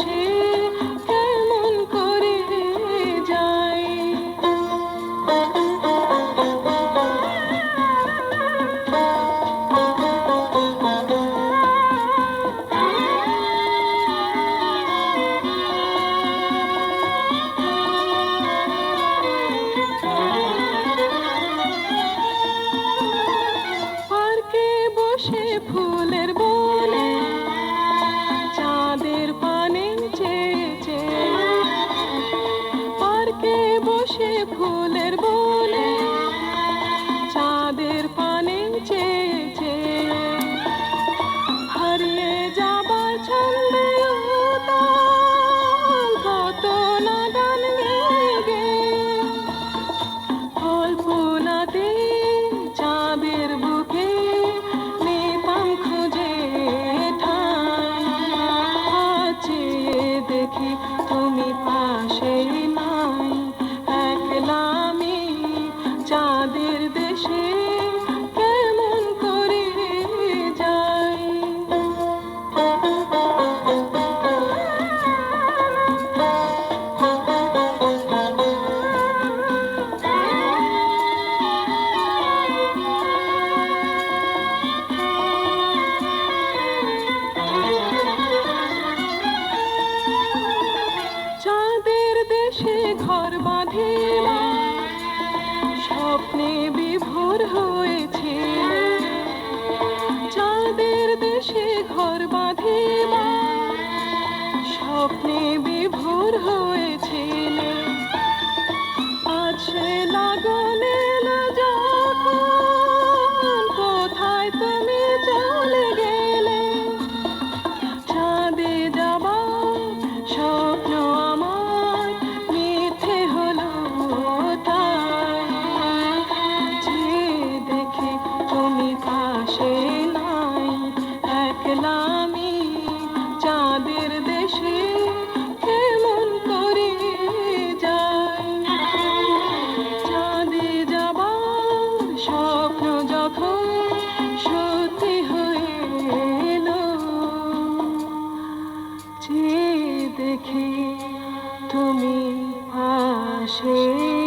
সে bir par স্বপ্নে বিভোর হয়েছে। চাঁদের দেশে ঘর বাঁধে স্বপ্নে বিভোর হয়ে 谁